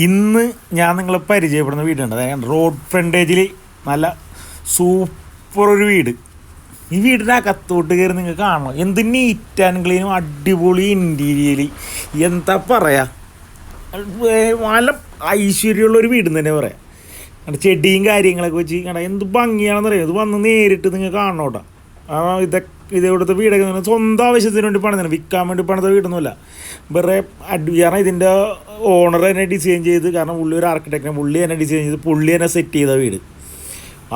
ഇന്ന് ഞാൻ നിങ്ങളെ പരിചയപ്പെടുന്ന വീടുണ്ട്. അതായത് റോഡ് ഫ്രണ്ടേജിൽ നല്ല സൂപ്പർ ഒരു വീട്. ഈ വീടിന്റെ അകത്തോട്ട് കയറി നിങ്ങൾക്ക് കാണണം. എന്ത് നീറ്റ് ആൻഡ് ക്ലീനും അടിപൊളി ഇന്റീരിയൽ എന്താ പറയാ? ഏ, നല്ല ഐശ്വര്യമുള്ളൊരു വീട് തന്നെ പറയാം. ചെടിയും കാര്യങ്ങളൊക്കെ വെച്ച് കണ്ട എന്ത് ഭംഗിയാണെന്ന് അറിയാം ഇത് വന്ന് നേരിട്ട് നിങ്ങൾ കാണണം കേട്ടോ ഇതൊക്കെ ഇത് ഇവിടുത്തെ വീടൊക്കെ എന്ന് പറഞ്ഞാൽ സ്വന്തം ആവശ്യത്തിന് വേണ്ടി പണിതാണ് വിൽക്കാൻ വേണ്ടി പണിത വീടൊന്നുമില്ല. വേറെ കാരണം ഇതിന്റെ ഓണർ തന്നെ ഡിസൈൻ ചെയ്ത് കാരണം പുള്ളി ഒരു ആർക്കിടെക്റ്റിനെ പുള്ളി തന്നെ ഡിസൈൻ ചെയ്ത് പുള്ളി തന്നെ സെറ്റ് ചെയ്ത വീട്.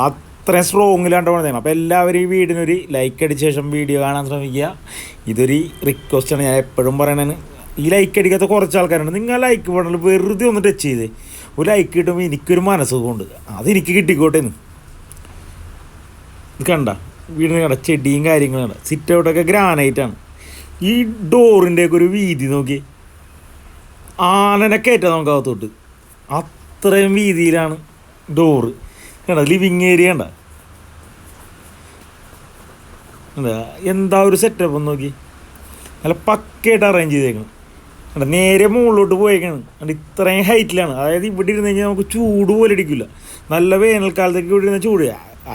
അത്രയും സ്ട്രോങ്ങിലാണ്ട് പണിതാണ് അപ്പോൾ എല്ലാവരും ഈ വീടിനൊരു ലൈക്ക് അടിച്ച ശേഷം വീഡിയോ കാണാൻ ശ്രമിക്കുക. ഇതൊരു റിക്വസ്റ്റാണ് ഞാൻ എപ്പോഴും പറയണത്. ഈ ലൈക്ക് അടിക്കാത്ത കുറച്ച് ആൾക്കാരുണ്ട്. നിങ്ങൾ ലൈക്ക് പടൽ വെറുതെ ഒന്ന് ടച്ച് ചെയ്ത് ഒരു ലൈക്ക് കിട്ടുമ്പോൾ എനിക്കൊരു മനസ്സുകൊണ്ട് അതെനിക്ക് കിട്ടിക്കോട്ടെ എന്ന്. ഇത് കണ്ട? വീടിന് കണ്ട ചെടിയും കാര്യങ്ങളാണ്. സിറ്റ് ഔട്ടൊക്കെ ഗ്രാനൈറ്റാണ് ഈ ഡോറിന്റെയൊക്കെ ഒരു വീതി നോക്കി ആനനെ കയറ്റാം നമുക്ക് അകത്തോട്ട്. അത്രയും വീതിയിലാണ് ഡോറ്. കണ്ട? ലിവിങ് ഏരിയ ഉണ്ട എന്താ ഒരു സെറ്റപ്പ് ഒന്ന് നോക്കി നല്ല പക്കയായിട്ട് അറേഞ്ച് ചെയ്തേക്കണം. കണ്ട? നേരെ മുകളിലോട്ട് പോയേക്കാണ്. കണ്ട? ഇത്രയും ഹൈറ്റിലാണ് അതായത് ഇവിടെ ഇരുന്ന് കഴിഞ്ഞാൽ നമുക്ക് ചൂട് പോലെ അടിക്കില്ല നല്ല വേനൽക്കാലത്തേക്ക് ഇവിടെ ഇരുന്ന ചൂട്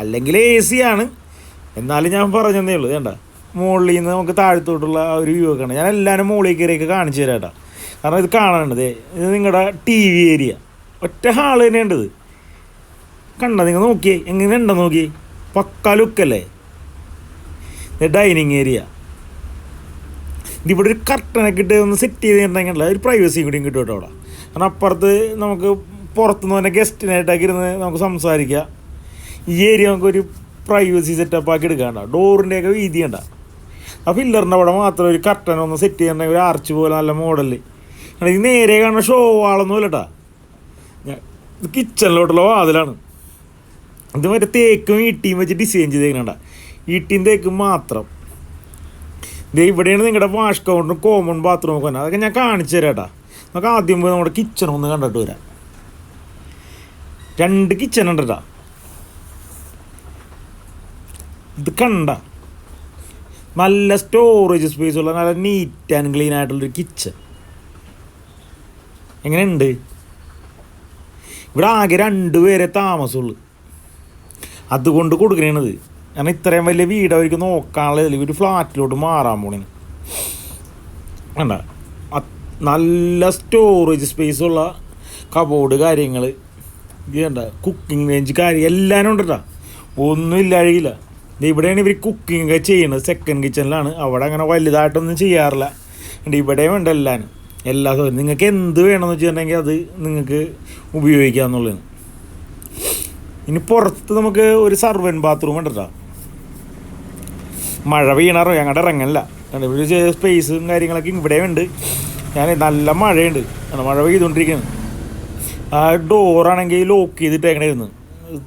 അല്ലെങ്കിൽ എ സി ആണ്. എന്നാലും ഞാൻ പറഞ്ഞതേ ഉള്ളൂ വേണ്ട മുകളിൽ നിന്ന് നമുക്ക് താഴത്തോട്ടുള്ള ആ ഒരു വ്യൂ ഒക്കെ ആണ് ഞാൻ എല്ലാവരും മുകളിൽ കയറിയൊക്കെ കാണിച്ചു തരാം കേട്ടോ. കാരണം ഇത് കാണാനുണ്ട് ഇത് നിങ്ങളുടെ ടി വി ഏരിയ ഒറ്റ ഹാൾ തന്നെയുണ്ട് ഇത്. കണ്ട നിങ്ങൾ നോക്കിയേ? എങ്ങനെ ഉണ്ടോ നോക്കി പക്ക ലുക്കല്ലേ? ഇത് ഡൈനിങ് ഏരിയ ഇതിവിടെ ഒരു കർട്ടനൊക്കെ ഇട്ട് ഒന്ന് സെറ്റ് ചെയ്തിട്ടുണ്ടെങ്കിൽ ഒരു പ്രൈവസിയും കൂടിയും കിട്ടും കേട്ടോ അവിടെ. കാരണം അപ്പുറത്ത് നമുക്ക് പുറത്തുനിന്ന് തന്നെ ഗസ്റ്റിനായിട്ടൊക്കെ ഇരുന്ന് നമുക്ക് സംസാരിക്കാം. ഈ ഏരിയ നമുക്കൊരു പ്രൈവസി സെറ്റപ്പ് ആക്കി എടുക്കാണ്ട ഡോറിന്റെയൊക്കെ വീതി കണ്ട. ആ പില്ലറിന്റെ അവിടെ മാത്രം ഒരു കർട്ടൻ ഒന്ന് സെറ്റ് ചെയ്യുന്ന ഒരു ആർച്ച് പോലെ നല്ല മോഡൽ ഇത് നേരെ കാണുന്ന ഷോ ആളൊന്നുമില്ല ഇല്ലട്ടാ. ഇത് കിച്ചണിലോട്ടുള്ള വാതിലാണ്. ഇത് മറ്റേ തേക്കും ഈട്ടിയും വെച്ച് ഡിസൈൻ ചെയ്തേക്കണണ്ട. ഈട്ടിയും തേക്കും മാത്രം. ദേ ഇവിടെയാണ് നിങ്ങളുടെ വാഷ് കൗണ്ടറും കോമൺ ബാത്റൂം ഒക്കെ അതൊക്കെ ഞാൻ കാണിച്ചു തരാം കേട്ടാ നമുക്ക് ആദ്യം പോയി നമ്മുടെ കിച്ചൺ ഒന്ന് കണ്ടിട്ട് വരാം. രണ്ട് കിച്ചൺ ഉണ്ട് കേട്ടാ ഇത് കണ്ട. നല്ല സ്റ്റോറേജ് സ്പേസ് ഉള്ള നല്ല നീറ്റ് ആൻഡ് ക്ലീൻ ആയിട്ടുള്ളൊരു കിച്ചൺ എങ്ങനെയുണ്ട്? ഇവിടെ ആകെ രണ്ടുപേരെ താമസമുള്ളൂ. അതുകൊണ്ട് കൊടുക്കണത് കാരണം ഇത്രയും വലിയ വീട് അവർക്ക് നോക്കാനുള്ള ഒരു ഫ്ലാറ്റിലോട്ട് മാറാൻ പോണേ വേണ്ട നല്ല സ്റ്റോറേജ് സ്പേസ് ഉള്ള കബോർഡ് കാര്യങ്ങൾ വേണ്ട കുക്കിംഗ് റേഞ്ച് കാര്യം എല്ലാവരും ഉണ്ട് കേട്ടോ ഒന്നും ഇല്ലാഴില്ല ഇവിടെയാണ് ഇവർ കുക്കിംഗ് ഒക്കെ ചെയ്യുന്നത് സെക്കൻഡ് കിച്ചണിലാണ് അവിടെ അങ്ങനെ വലുതായിട്ടൊന്നും ചെയ്യാറില്ല. ഇവിടെയും ഉണ്ട് എല്ലാവരും എല്ലാ സൗകര്യം. നിങ്ങൾക്ക് എന്ത് വേണമെന്ന് വെച്ചിട്ടുണ്ടെങ്കിൽ അത് നിങ്ങൾക്ക് ഉപയോഗിക്കുക എന്നുള്ളതാണ് ഇനി പുറത്ത് നമുക്ക് ഒരു സർവൻ ബാത്റൂം ഉണ്ട് കേട്ടോ മഴ വീണാറോ? ഞങ്ങളുടെ ഇറങ്ങല്ല ഇവിടെ സ്പേസും കാര്യങ്ങളൊക്കെ ഇവിടെ ഉണ്ട്. ഞാൻ നല്ല മഴയുണ്ട്. മഴ പെയ്തുകൊണ്ടിരിക്കുകയാണ്. ആ ഡോറാണെങ്കിൽ ലോക്ക് ചെയ്തിട്ടേക്കണായിരുന്നു.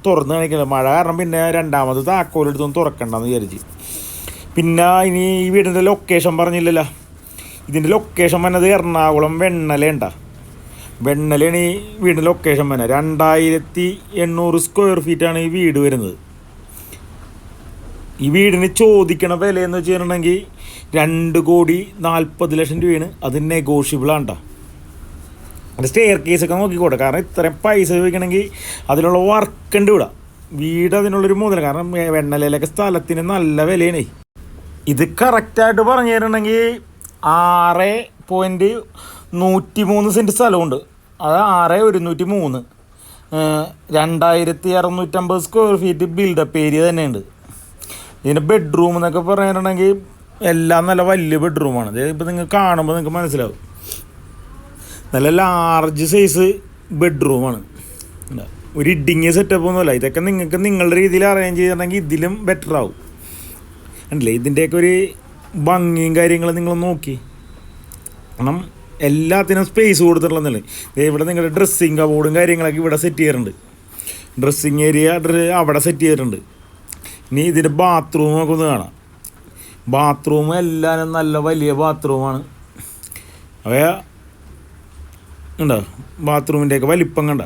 തുറന്ന് കാണിക്കില്ല? മഴ കാരണം പിന്നെ രണ്ടാമത് താക്കോലെടുത്തൊന്നും തുറക്കണ്ടെന്ന് വിചാരിച്ച്. പിന്നെ ഇനി ഈ വീടിന്റെ ലൊക്കേഷൻ പറഞ്ഞില്ലല്ലോ. ഇതിന്റെ ലൊക്കേഷൻ വന്നത് എറണാകുളം വെണ്ണലയുണ്ട. വെണ്ണലയാണ് ഈ വീടിന്റെ ലൊക്കേഷൻ വന്നത് രണ്ടായിരത്തി എണ്ണൂറ് സ്ക്വയർ ഫീറ്റാണ് ഈ വീട് വരുന്നത്. ഈ വീടിന് ചോദിക്കണ വിലയെന്ന് വെച്ചിട്ടുണ്ടെങ്കിൽ രണ്ട് കോടി നാൽപ്പത് ലക്ഷം രൂപയാണ്. അത് കേട്ടോ അത് സ്റ്റെയർ കേസൊക്കെ നോക്കിക്കോട്ടെ കാരണം ഇത്രയും പൈസ ചോദിക്കണമെങ്കിൽ അതിനുള്ള വർക്ക് ഉണ്ട് ഇവിടെ. വീട് അതിനുള്ളൊരു മുതൽ കാരണം വെണ്ണലയിലൊക്കെ സ്ഥലത്തിന് നല്ല വിലയാണ്. ഇത് കറക്റ്റായിട്ട് പറഞ്ഞു തരണമെങ്കിൽ ആറ് പോയിന്റ് നൂറ്റി മൂന്ന് സെന്റ് സ്ഥലമുണ്ട്. അത് ആറ് ഒരുന്നൂറ്റി മൂന്ന് രണ്ടായിരത്തി അറുന്നൂറ്റമ്പത് സ്ക്വയർ ഫീറ്റ് ബിൽഡപ്പ് ഏരിയ തന്നെയുണ്ട്. ഇതിന്റെ ബെഡ്റൂം എന്നൊക്കെ പറഞ്ഞിട്ടുണ്ടെങ്കിൽ എല്ലാം നല്ല വലിയ ബെഡ്റൂമാണ് ഇത് ഇപ്പോൾ നിങ്ങൾ കാണുമ്പോൾ നിങ്ങൾക്ക് മനസ്സിലാവും. നല്ല ലാർജ് സൈസ് ബെഡ്റൂമാണ് ഒരു ഇഡിങ്ങിയ സെറ്റപ്പ് ഒന്നുമല്ല. ഇതൊക്കെ നിങ്ങൾക്ക് നിങ്ങളുടെ രീതിയിൽ അറേഞ്ച് ചെയ്തിട്ടുണ്ടെങ്കിൽ ഇതിലും ബെറ്റർ ആവും. ഉണ്ടല്ലേ ഇതിന്റെയൊക്കെ ഒരു ഭംഗിയും കാര്യങ്ങളും നിങ്ങൾ നോക്കി. കാരണം എല്ലാത്തിനും സ്പേസ് കൊടുത്തിട്ടുള്ളതല്ലേ ഇവിടെ നിങ്ങളുടെ ഡ്രസ്സിങ് കബോർഡും കാര്യങ്ങളൊക്കെ ഇവിടെ സെറ്റ് ചെയ്യാറുണ്ട്. ഡ്രസ്സിങ് ഏരിയ അവിടെ സെറ്റ് ചെയ്തിട്ടുണ്ട് ഇനി ഇതിന്റെ ബാത്റൂമൊക്കെ ഒന്ന് കാണാം. ബാത്റൂം എല്ലാവരും നല്ല വലിയ ബാത്റൂമാണ് അവ ഉണ്ടോ ബാത്റൂമിന്റെയൊക്കെ വലിപ്പം കണ്ട.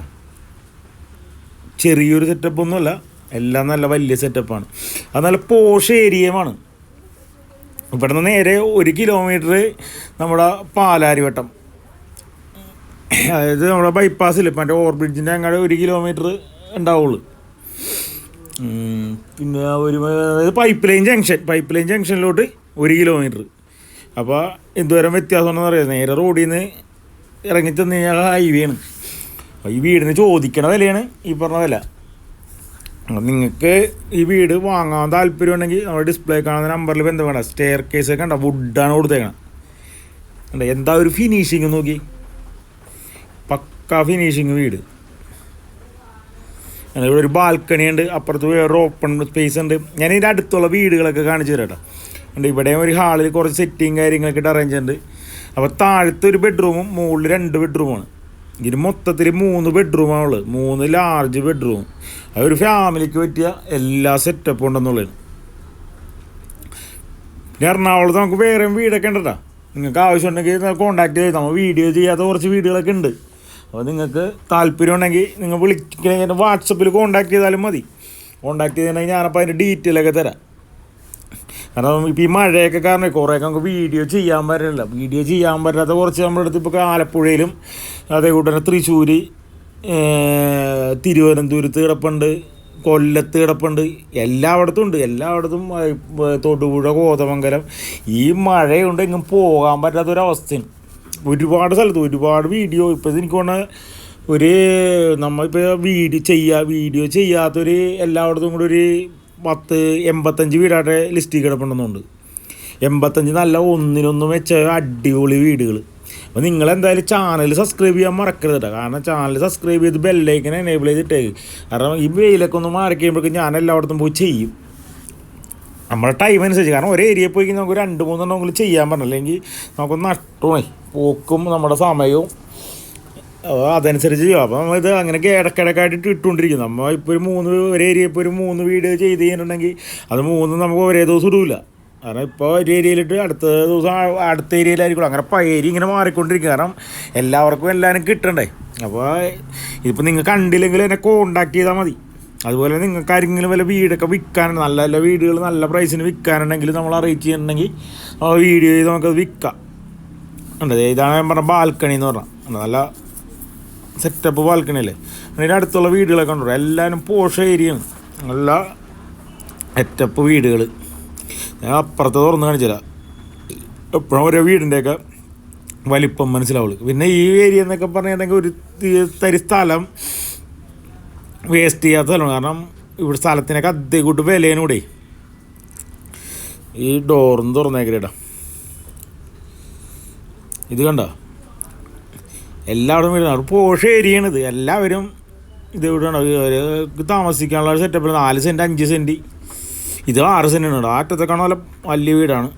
ചെറിയൊരു സെറ്റപ്പ് ഒന്നുമല്ല എല്ലാം നല്ല വലിയ സെറ്റപ്പാണ് അത് നല്ല പോഷ ഏരിയയുമാണ് ഇവിടെ നിന്ന് നേരെ ഒരു കിലോമീറ്റർ നമ്മുടെ പാലാരിവട്ടം അതായത് നമ്മുടെ ബൈപ്പാസിൽ മറ്റേ ഓവർ ബ്രിഡ്ജിന്റെ അങ്ങോട്ട് ഒരു കിലോമീറ്റർ ഉണ്ടാവുള്ളൂ. പിന്നെ ഒരു അതായത് pipe line junction pipe line ജംഗ്ഷനിലോട്ട് ഒരു കിലോമീറ്റർ അപ്പോൾ എന്തോരം വ്യത്യാസമാണെന്ന് അറിയാം? നേരെ റോഡിൽ നിന്ന് ഇറങ്ങി ചെന്ന് കഴിഞ്ഞാൽ ഹൈവേ ആണ്. അപ്പോൾ ഈ വീടിന് ചോദിക്കണ വിലയാണ് ഈ പറഞ്ഞ വില. നിങ്ങൾക്ക് ഈ വീട് വാങ്ങാൻ താല്പര്യം ഉണ്ടെങ്കിൽ നമ്മുടെ ഡിസ്പ്ലേ കാണുന്ന നമ്പറിൽ ബന്ധപ്പെടണം സ്റ്റെയർ കേസ് ഒക്കെ ഉണ്ടോ? വുഡാണ് കൊടുത്തേക്കണം. എന്താ ഒരു ഫിനിഷിങ് നോക്കി. പക്ക ഫിനിഷിങ് വീട്. ഇവിടെ ഒരു ബാൽക്കണി ഉണ്ട്. അപ്പുറത്ത് വേറെ ഓപ്പൺ സ്പേസ് ഉണ്ട്. ഞാൻ ഇതിന്റെ അടുത്തുള്ള വീടുകളൊക്കെ കാണിച്ചു തരാം കേട്ടോ. ഇവിടെ ഒരു ഹാളിൽ കുറച്ച് സെറ്റിങ് കാര്യങ്ങളൊക്കെ ഇട്ട് അറേഞ്ച് ഉണ്ട് അപ്പോൾ താഴത്തെ ഒരു ബെഡ്റൂമും മുകളിൽ രണ്ട് ബെഡ്റൂമാണ് ഇതിന് മൊത്തത്തിൽ മൂന്ന് ബെഡ്റൂമാണ് ഉള്ളത്. മൂന്ന് ലാർജ് ബെഡ്റൂം അതൊരു ഫാമിലിക്ക് പറ്റിയ എല്ലാ സെറ്റപ്പും ഉണ്ടെന്നുള്ളതാണ്. പിന്നെ എറണാകുളത്ത് നമുക്ക് വേറെ വീടൊക്കെ ഉണ്ട് കേട്ടോ. നിങ്ങൾക്ക് ആവശ്യമുണ്ടെങ്കിൽ കോൺടാക്ട് ചെയ്ത് നമ്മൾ വീഡിയോ ചെയ്യാത്ത കുറച്ച് വീടുകളൊക്കെ ഉണ്ട്. അപ്പോൾ നിങ്ങൾക്ക് താല്പര്യം ഉണ്ടെങ്കിൽ നിങ്ങൾ വിളിക്കണമെങ്കിൽ വാട്സപ്പിൽ കോൺടാക്ട് ചെയ്താലും മതി. കോൺടാക്ട് ചെയ്തിട്ടുണ്ടെങ്കിൽ ഞാനപ്പോൾ അതിന്റെ ഡീറ്റെയിൽ ഒക്കെ തരാം. കാരണം ഇപ്പം ഈ മഴയൊക്കെ കാരണം കുറേയൊക്കെ നമുക്ക് വീഡിയോ ചെയ്യാൻ പറ്റില്ല. വീഡിയോ ചെയ്യാൻ പറ്റാത്ത കുറച്ച് നമ്മുടെ അടുത്ത് ഇപ്പോൾ ആലപ്പുഴയിലും അതേകൂടെ തന്നെ തൃശ്ശൂർ തിരുവനന്തപുരത്ത് കിടപ്പുണ്ട് കൊല്ലത്ത് കിടപ്പുണ്ട് എല്ലായിടത്തും ഉണ്ട്. എല്ലായിടത്തും തൊടുപുഴ കോതമംഗലം. ഈ മഴയുണ്ട് എങ്ങും പോകാൻ പറ്റാത്തൊരവസ്ഥയാണ്. ഒരുപാട് സ്ഥലത്ത് ഒരുപാട് വീഡിയോ. ഇപ്പോൾ എനിക്ക് തോന്നുന്നത് ഒരു നമ്മളിപ്പോൾ വീഡിയോ ചെയ്യുക വീഡിയോ ചെയ്യാത്തൊരു എല്ലായിടത്തും കൂടെ ഒരു പത്ത് എൺപത്തഞ്ച് വീടാട്ടെ ലിസ്റ്റിൽ കിടപ്പുണ്ടെന്നുണ്ട്. എൺപത്തഞ്ച് നല്ല ഒന്നിനൊന്ന് വെച്ച അടിപൊളി വീടുകൾ അപ്പോൾ നിങ്ങൾ എന്തായാലും ചാനൽ സബ്സ്ക്രൈബ് ചെയ്യാൻ മറക്കരുത് കേട്ടോ കാരണം ചാനൽ സബ്സ്ക്രൈബ് ചെയ്ത് ബെല്ലൈക്കനെ എനേബിൾ ചെയ്തിട്ടേക്ക് കാരണം ഈ വെയിലൊക്കെ ഒന്ന് മാറി കഴിയുമ്പോഴേക്കും ഞാൻ എല്ലായിടത്തും പോയി ചെയ്യും. നമ്മുടെ ടൈം അനുസരിച്ച്. കാരണം ഒരേ ഏരിയയിൽ പോയി നമുക്ക് രണ്ട് മൂന്നെണ്ണമെങ്കിലും ചെയ്യാൻ പറഞ്ഞു അല്ലെങ്കിൽ നമുക്ക് നഷ്ടമായി പോക്കും നമ്മുടെ സമയവും. അതനുസരിച്ച് ചെയ്യും. അപ്പോൾ നമ്മളിത് ഇത് അങ്ങനെ ഇടക്കിടക്കായിട്ട് ഇട്ടുകൊണ്ടിരിക്കും. നമ്മൾ ഇപ്പോൾ ഒരു മൂന്ന് ഒരു ഏരിയ ഇപ്പോൾ ഒരു മൂന്ന് വീഡിയോ ചെയ്ത് കഴിഞ്ഞിട്ടുണ്ടെങ്കിൽ അത് മൂന്നും നമുക്ക് ഒരേ ദിവസം ഇടൂല. കാരണം ഇപ്പോൾ ഒരു ഏരിയയിലിട്ട് അടുത്ത ദിവസം അടുത്ത ഏരിയയിലായിരിക്കും. അങ്ങനെ പയരി ഇങ്ങനെ മാറിക്കൊണ്ടിരിക്കും. കാരണം എല്ലാവർക്കും എല്ലാവരും കിട്ടണ്ടേ. അപ്പോൾ ഇതിപ്പോൾ നിങ്ങൾ കണ്ടില്ലെങ്കിൽ എന്നെ കോണ്ടാക്ട് ചെയ്താൽ മതി. അതുപോലെ നിങ്ങൾക്ക് ആരെങ്കിലും വല്ല വീടൊക്കെ വിൽക്കാനുണ്ട് നല്ല നല്ല വീടുകൾ നല്ല പ്രൈസിന് വിൽക്കാനുണ്ടെങ്കിൽ നമ്മൾ അറിയിച്ച് ചെയ്യണമെങ്കിൽ വീഡിയോ ചെയ്ത് നമുക്കത് വിൽക്കാം. ഉണ്ട് ഇതാണ് ഞാൻ പറഞ്ഞ ബാൽക്കണി എന്ന് പറഞ്ഞാൽ നല്ല സെറ്റപ്പ് ബാൽക്കണിയിൽ അതിന്റെ അടുത്തുള്ള വീടുകളൊക്കെ ഉണ്ടോ എല്ലാവരും പോഷ ഏരിയയാണ് നല്ല സെറ്റപ്പ് വീടുകൾ ഞാൻ അപ്പുറത്ത് തുറന്ന് കാണിച്ചില്ല എപ്പോഴും ഓരോ വീടിന്റെയൊക്കെ വലിപ്പം മനസ്സിലാവുള്ളൂ. പിന്നെ ഈ ഏരിയ എന്നൊക്കെ പറഞ്ഞിട്ടുണ്ടെങ്കിൽ ഒരു തരി സ്ഥലം വേസ്റ്റ് ചെയ്യാത്ത സ്ഥലമാണ്. കാരണം ഇവിടെ സ്ഥലത്തിനൊക്കെ അധികം കൂട്ട് വിലയും ഇവിടെ. ഈ ഡോറും തുറന്നേക്കരേട്ടാ ഇത് കണ്ട? എല്ലാവരും വരുന്ന പോഷ ഏരിയയാണിത് എല്ലാവരും ഇത് ഇവിടെയാണ് അവർക്ക് താമസിക്കാനുള്ള സെറ്റപ്പ് നാല് സെന്റ് അഞ്ച് സെന്റ് ഇത് ആറ് സെന്റ് ആ അറ്റത്തൊക്കെ നല്ല വലിയ വീടാണ്.